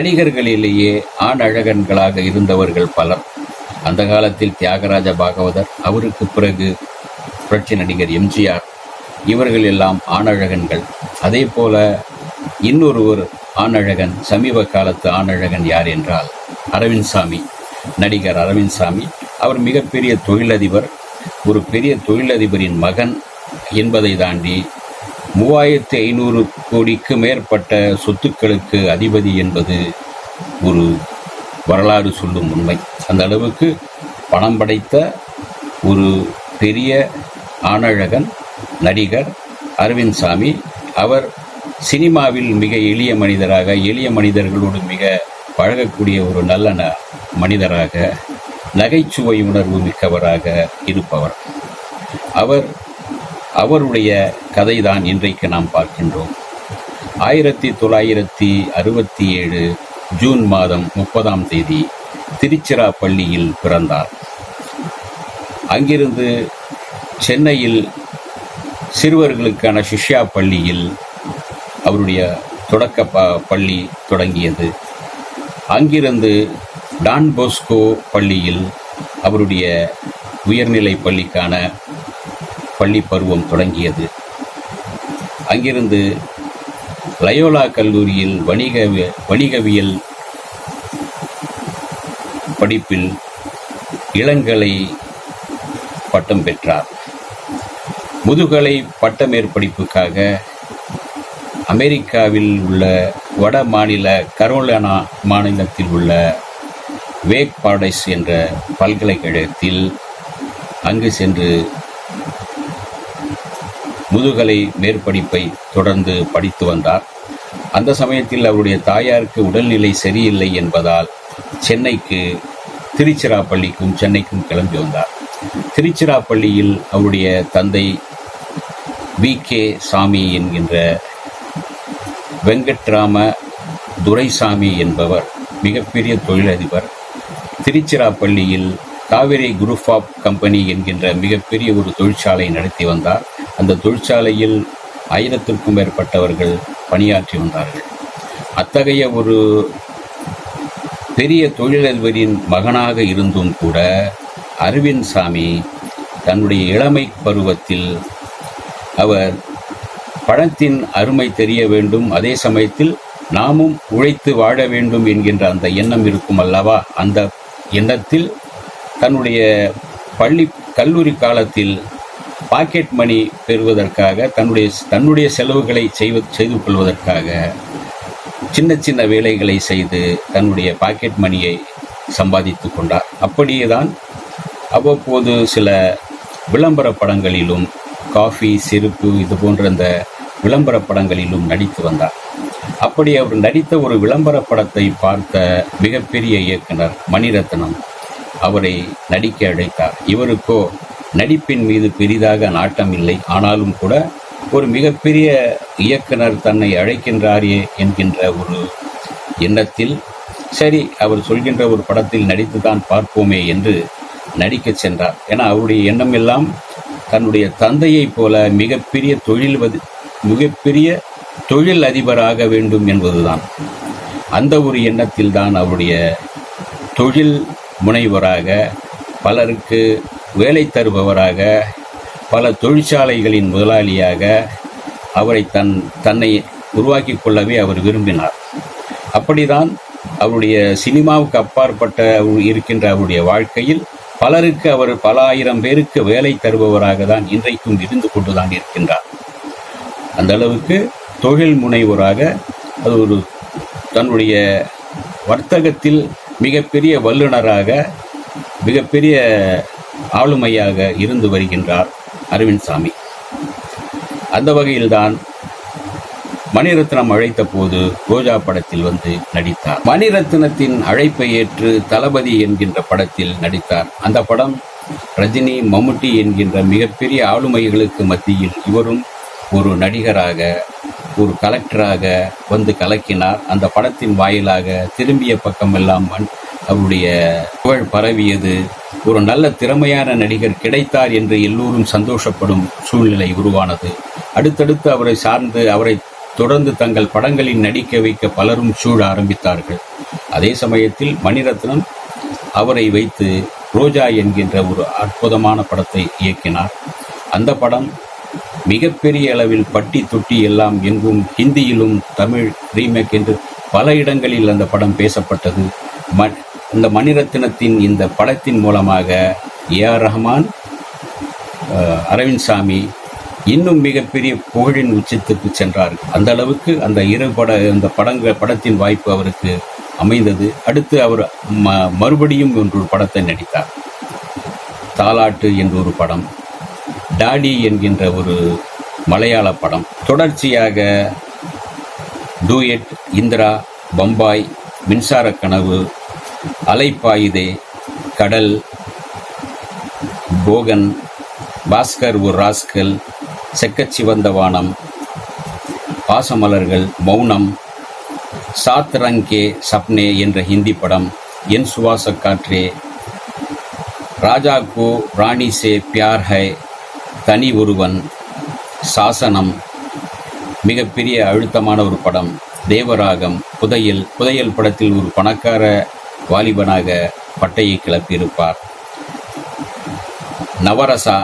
நடிகர்களிலேயே ஆண் அழகன்களாக இருந்தவர்கள் பலர். அந்த காலத்தில் தியாகராஜ பாகவதர் அவருக்கு பிறகு புரட்சி நடிகர் எம்ஜிஆர் இவர்கள் எல்லாம் ஆணழகன்கள். அதே போல இன்னொருவர் ஆணழகன் சமீப காலத்து ஆணழகன் யார் என்றால் அரவிந்த் சாமி நடிகர் அரவிந்த் சாமி. அவர் மிகப்பெரிய தொழிலதிபர். ஒரு பெரிய தொழிலதிபரின் மகன் என்பதை தாண்டி மூவாயிரத்தி ஐநூறு கோடிக்கு மேற்பட்ட சொத்துக்களுக்கு அதிபதி என்பது ஒரு வரலாறு சொல்லும் உண்மை. அந்த அளவுக்கு பணம் படைத்த ஒரு பெரிய ஆணழகன் நடிகர் அரவிந்த் சாமி அவர் சினிமாவில் மிக எளிய மனிதராக எளிய மனிதர்களோடு மிக பழகக்கூடிய ஒரு நல்ல ந- மனிதராக நகைச்சுவை உணர்வு மிக்கவராக இருப்பவர். அவர் அவருடைய கதைதான் இன்றைக்கு நாம் பார்க்கின்றோம். ஆயிரத்தி தொள்ளாயிரத்தி அறுபத்தி ஏழு ஜூன் மாதம் முப்பதாம் தேதி திருச்சிராப்பள்ளியில் பிறந்தார். அங்கிருந்து சென்னையில் சிறுவர்களுக்கான சிஷ்யா பள்ளியில் அவருடைய தொடக்க ப பள்ளி தொடங்கியது. அங்கிருந்து டான் போஸ்கோ பள்ளியில் அவருடைய உயர்நிலை பள்ளிக்கான பள்ளி பருவம் தொடங்கியது. அங்கிருந்து லயோலா கல்லூரியில் வணிக வணிகவியல் படிப்பில் இளங்கலை பட்டம் பெற்றார். முதுகலை பட்டமேற்படிப்புக்காக அமெரிக்காவில் உள்ள வட மாநில கரோலானா மாநிலத்தில் உள்ள வேக் பாடைஸ் என்ற பல்கலைக்கழகத்தில் அங்கு சென்று முதுகலை மேற்படிப்பை தொடர்ந்து படித்து வந்தார். அந்த சமயத்தில் அவருடைய தாயாருக்கு உடல்நிலை சரியில்லை என்பதால் சென்னைக்கு திருச்சிராப்பள்ளிக்கும் சென்னைக்கும் கிளம்பி வந்தார். திருச்சிராப்பள்ளியில் அவருடைய தந்தை வி. கே. சாமி என்கின்ற வெங்கட்ராம துரைசாமி என்பவர் மிகப்பெரிய தொழிலதிபர். திருச்சிராப்பள்ளியில் காவிரி குரூப் ஆஃப் கம்பெனி என்கின்ற மிகப்பெரிய ஒரு தொழிற்சாலை நடத்தி வந்தார். அந்த தொழிற்சாலையில் ஆயிரத்திற்கும் மேற்பட்டவர்கள் பணியாற்றி வந்தார்கள். அத்தகைய ஒரு பெரிய தொழிலதிபரின் மகனாக இருந்தும் கூட அரவிந்த் சாமி தன்னுடைய இளமை பருவத்தில் அவர் பணத்தின் அருமை தெரிய வேண்டும். அதே சமயத்தில் நாமும் உழைத்து வாழ வேண்டும் என்கின்ற அந்த எண்ணம் இருக்கும் அல்லவா? அந்த எண்ணத்தில் தன்னுடைய பள்ளி கல்லூரி காலத்தில் பாக்கெட் மணி பெறுவதற்காக தன்னுடைய தன்னுடைய செலவுகளை செய்வ செய்து கொள்வதற்காக சின்ன சின்ன வேலைகளை செய்து தன்னுடைய பாக்கெட் மணியை சம்பாதித்து கொண்டார். அப்படியே தான் அவ்வப்போது சில விளம்பர படங்களிலும் காஃபி செருப்பு இது போன்ற அந்த விளம்பர படங்களிலும் நடித்து வந்தார். அப்படி அவர் நடித்த ஒரு விளம்பர படத்தை பார்த்த மிகப்பெரிய இயக்குனர் மணிரத்னம் அவரை நடிக்க அழைத்தார். இவருக்கோ நடிப்பின் மீது பெரிதாக நாட்டம் இல்லை ஆனாலும் கூட ஒரு மிகப்பெரிய இயக்குனர் தன்னை அழைக்கின்றாரே என்கின்ற ஒரு எண்ணத்தில் சரி அவர் சொல்கின்ற ஒரு படத்தில் நடித்துதான் பார்ப்போமே என்று நடிக்கச் சென்றார். ஏன்னா அவருடைய எண்ணம் எல்லாம் தன்னுடைய தந்தையைப் போல மிகப்பெரிய தொழில் மிகப்பெரிய தொழில் அதிபராக வேண்டும் என்பதுதான். அந்த ஒரு எண்ணத்தில் தான் அவருடைய தொழில் முனைவராக பலருக்கு வேலை தருபவராக பல தொழிற்சாலைகளின் முதலாளியாக அவரை தன் தன்னை உருவாக்கி கொள்ளவே அவர் விரும்பினார். அப்படிதான் அவருடைய சினிமாவுக்கு அப்பாற்பட்ட இருக்கின்ற அவருடைய வாழ்க்கையில் பலருக்கு அவர் பல ஆயிரம் பேருக்கு வேலை தருபவராக தான் இன்றைக்கும் இருந்து கொண்டுதான் இருக்கின்றார். அந்த அளவுக்கு தொழில் முனைவோராக அது ஒரு தன்னுடைய வர்த்தகத்தில் மிகப்பெரிய வல்லுனராக மிகப்பெரிய ஆளுமையாக இருந்து வருகின்றார் அரவிந்த் சாமி அந்த வகையில்தான் மணிரத்னம் அழைத்த போது ரோஜா படத்தில் வந்து நடித்தார். மணிரத்னத்தின் அழைப்பை ஏற்று தளபதி என்கின்ற படத்தில் நடித்தார். அந்த படம் ரஜினி மம்முட்டி என்கின்ற மிகப்பெரிய ஆளுமைகளுக்கு மத்தியில் இவரும் ஒரு நடிகராக ஒரு கலெக்டராக வந்து கலக்கினார். அந்த படத்தின் வாயிலாக திரும்பிய பக்கமெல்லாம் அவருடைய புகழ் பரவியது. ஒரு நல்ல திறமையான நடிகர் கிடைத்தார் என்று எல்லோரும் சந்தோஷப்படும் சூழ்நிலை உருவானது. அடுத்தடுத்து அவரை சார்ந்து அவரை தொடர்ந்து தங்கள் படங்களில் நடிக்க வைக்க பலரும் சூழ ஆரம்பித்தார்கள். அதே சமயத்தில் மணிரத்னம் அவரை வைத்து ரோஜா என்கின்ற ஒரு அற்புதமான படத்தை இயக்கினார். அந்த படம் மிகப்பெரிய அளவில் பட்டி தொட்டி எல்லாம் எங்கும் ஹிந்தியிலும் தமிழ் ரீமேக் என்று பல இடங்களில் அந்த படம் பேசப்பட்டது. இந்த மணிரத்னத்தின் இந்த படத்தின் மூலமாக ஏ ஆர் ரஹ்மான் அரவிந்த் சாமி இன்னும் மிகப்பெரிய புகழின் உச்சத்துக்கு சென்றார். அந்த அளவுக்கு அந்த இரு பட அந்த படங்கள் படத்தின் வாய்ப்பு அவருக்கு அமைந்தது. அடுத்து அவர் ம மறுபடியும் ஒரு படத்தை நடித்தார். தாலாட்டு என்ற ஒரு படம் டாடி என்கின்ற ஒரு மலையாள படம். தொடர்ச்சியாக டூயட் இந்திரா பம்பாய் மின்சார கனவு அலைப்பாயுதே கடல் போகன் பாஸ்கர் ஒரு ராஸ்கல் செக்கச்சிவந்த வானம் பாசமலர்கள் மௌனம் சாத் ரங்கே சப்னே என்ற ஹிந்தி படம் என் சுவாச காற்றே ராஜா கோ ராணி சே பியார் ஹை தனி ஒருவன் சாசனம் மிகப்பெரிய அழுத்தமான ஒரு படம் தேவராகம் புதையல் புதையல் படத்தில் ஒரு பணக்கார வாலிபனாக பட்டையை கிளப்பியிருப்பார். Navarasa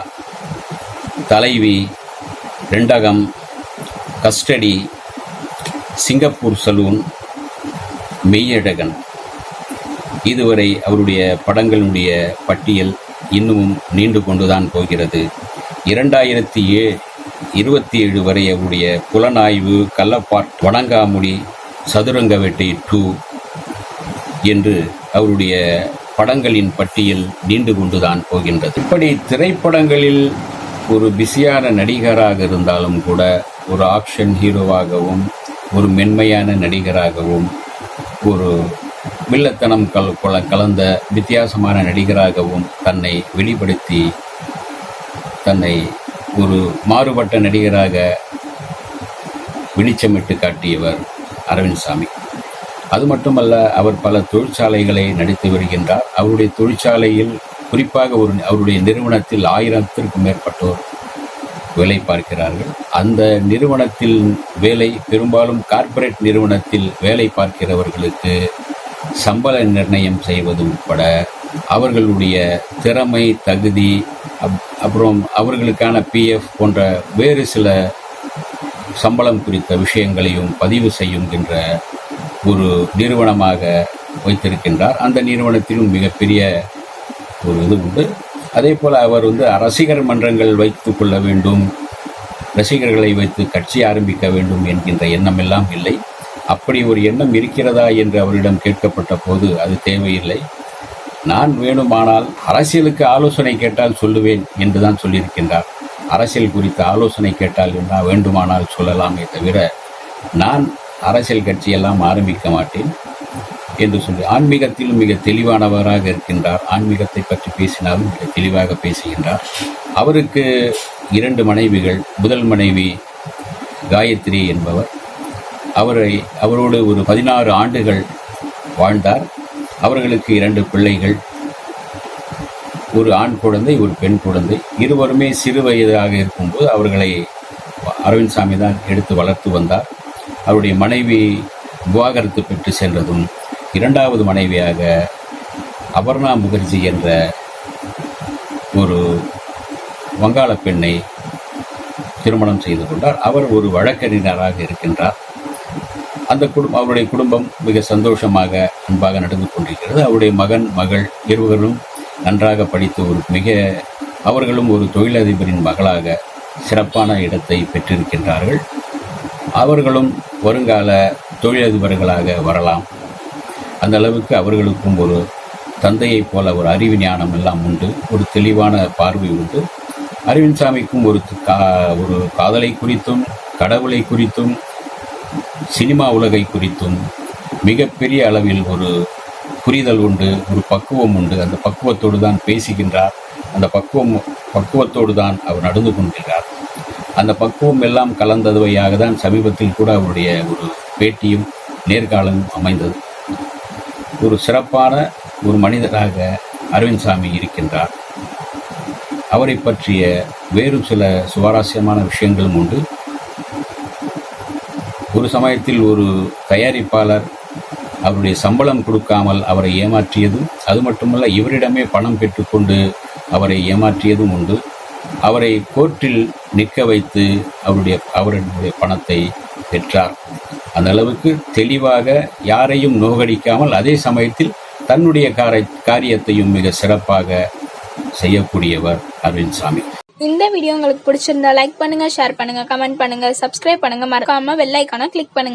Thalaivi Rendagam custody Singapore saloon Meiyazhagan. இதுவரை அவருடைய படங்களுடைய பட்டியல் இன்னமும் நீண்டு கொண்டுதான் போகிறது. இரண்டாயிரத்தி ஏ இருபத்தி ஏழு வரை அவருடைய புலனாய்வு கள்ளப்பாட் வணங்காமுடி சதுரங்க வேட்டை டூ என்று அவருடைய படங்களின் பட்டியல் நீண்டு கொண்டுதான் போகின்றது. இப்படி திரைப்படங்களில் ஒரு பிஸியான நடிகராக இருந்தாலும் கூட ஒரு ஆக்ஷன் ஹீரோவாகவும் ஒரு மென்மையான நடிகராகவும் ஒரு வில்லத்தனம் கல் கொல கலந்த வித்தியாசமான நடிகராகவும் தன்னை வெளிப்படுத்தி தன்னை ஒரு மாறுபட்ட நடிகராக வெளிச்சமிட்டு காட்டியவர் அரவிந்த் சாமி. அது மட்டுமல்ல அவர் பல தொழிற்சாலைகளை நடத்தி வருகின்றார். அவருடைய தொழிற்சாலையில் குறிப்பாக ஒரு அவருடைய நிறுவனத்தில் ஆயிரத்திற்கும் மேற்பட்டோர் வேலை பார்க்கிறார்கள். அந்த நிறுவனத்தில் வேலை பெரும்பாலும் கார்ப்பரேட் நிறுவனத்தில் வேலை பார்க்கிறவர்களுக்கு சம்பள நிர்ணயம் செய்வது உட்பட அவர்களுடைய திறமை தகுதி அப்- அப்புறம் அவர்களுக்கான பிஎஃப் போன்ற வேறு சில சம்பளம் குறித்த விஷயங்களையும் பதிவு செய்யுங்கின்ற ஒரு நிறுவனமாக வைத்திருக்கின்றார். அந்த நிறுவனத்திலும் மிகப்பெரிய ஒரு இது உண்டு. அதே போல் அவர் வந்து ரசிகர் மன்றங்கள் வைத்து கொள்ள வேண்டும் ரசிகர்களை வைத்து கட்சி ஆரம்பிக்க வேண்டும் என்கின்ற எண்ணம் எல்லாம் இல்லை. அப்படி ஒரு எண்ணம் இருக்கிறதா என்று அவரிடம் கேட்கப்பட்ட போது அது தேவையில்லை. நான் வேணுமானால் அரசியலுக்கு ஆலோசனை கேட்டால் சொல்லுவேன் என்றுதான் சொல்லியிருக்கின்றார். அரசியல் குறித்த ஆலோசனை கேட்டால் என்ன வேண்டுமானால் சொல்லலாமே தவிர நான் அரசியல் கட்சியெல்லாம் ஆரம்பிக்க மாட்டேன் என்று சொல்லி ஆன்மீகத்திலும் மிக தெளிவானவராக இருக்கின்றார். ஆன்மீகத்தை பற்றி பேசினாலும் மிக தெளிவாக பேசுகின்றார். அவருக்கு இரண்டு மனைவிகள் முதல் மனைவி காயத்ரி என்பவர். அவரை அவரோடு ஒரு பதினாறு ஆண்டுகள் வாழ்ந்தார். அவர்களுக்கு இரண்டு பிள்ளைகள். ஒரு ஆண் குழந்தை ஒரு பெண் குழந்தை. இருவருமே சிறு வயதாக இருக்கும்போது அவர்களை அரவிந்த் சாமி தான் எடுத்து வளர்த்து வந்தார். அவருடைய மனைவி விவாகரத்து பெற்று சென்றதும் இரண்டாவது மனைவியாக அபர்ணா முகர்ஜி என்ற ஒரு வங்காள பெண்ணை திருமணம் செய்து கொண்டார். அவர் ஒரு வழக்கறிஞராக இருக்கின்றார். அந்த குடும்பம் அவருடைய குடும்பம் மிக சந்தோஷமாக அன்பாக நடந்து கொண்டிருக்கிறது. அவருடைய மகன் மகள் இருவரும் நன்றாக படித்து ஒரு மிக அவர்களும் ஒரு தொழிலதிபரின் மகளாக சிறப்பான இடத்தை பெற்றிருக்கின்றார்கள். அவர்களும் வருங்கால தொழிலதிபர்களாக வரலாம். அந்த அளவுக்கு அவர்களுக்கும் ஒரு தந்தையைப் போல ஒரு அறிவு ஞானம் எல்லாம் உண்டு. ஒரு தெளிவான பார்வை உண்டு. அரவிந்த் சாமிக்கும் ஒரு கா ஒரு காதலை குறித்தும் கடவுளை குறித்தும் சினிமா உலகை குறித்தும் மிகப்பெரிய அளவில் ஒரு புரிதல் உண்டு ஒரு பக்குவம் உண்டு. அந்த பக்குவத்தோடு தான் பேசுகின்றார். அந்த பக்குவம் பக்குவத்தோடு தான் அவர் நடந்து கொண்டிருக்கிறார் அந்த பக்குவம் எல்லாம் கலந்ததுவையாக தான் சமீபத்தில் கூட அவருடைய ஒரு பேட்டியும் நேர்காலம் அமைந்தது. ஒரு சிறப்பான ஒரு மனிதராக அரவிந்த் சாமி இருக்கின்றார். அவரை பற்றிய வேறு சில சுவாரஸ்யமான விஷயங்களும் உண்டு. ஒரு சமயத்தில் ஒரு தயாரிப்பாளர் அவருடைய சம்பளம் கொடுக்காமல் அவரை ஏமாற்றியதும் அது மட்டுமல்ல இவரிடமே பணம் பெற்றுக்கொண்டு அவரை ஏமாற்றியதும் உண்டு. அவரை கோர்ட்டில் நிற்க வைத்து அவருடைய அவருடைய பணத்தை பெற்றார். அந்த அளவுக்கு தெளிவாக யாரையும் நோகடிக்காமல் அதே சமயத்தில் தன்னுடைய காரை காரியத்தையும் மிக சிறப்பாக செய்யக்கூடியவர் அரவிந்த் சாமி. இந்த வீடியோ உங்களுக்கு பிடிச்சிருந்தா லைக் பண்ணுங்க ஷேர் பண்ணுங்க கமெண்ட் பண்ணுங்க சப்ஸ்கிரைப் பண்ணுங்க. மறக்காம வெள்ளைக்கான கிளிக் பண்ணுங்க.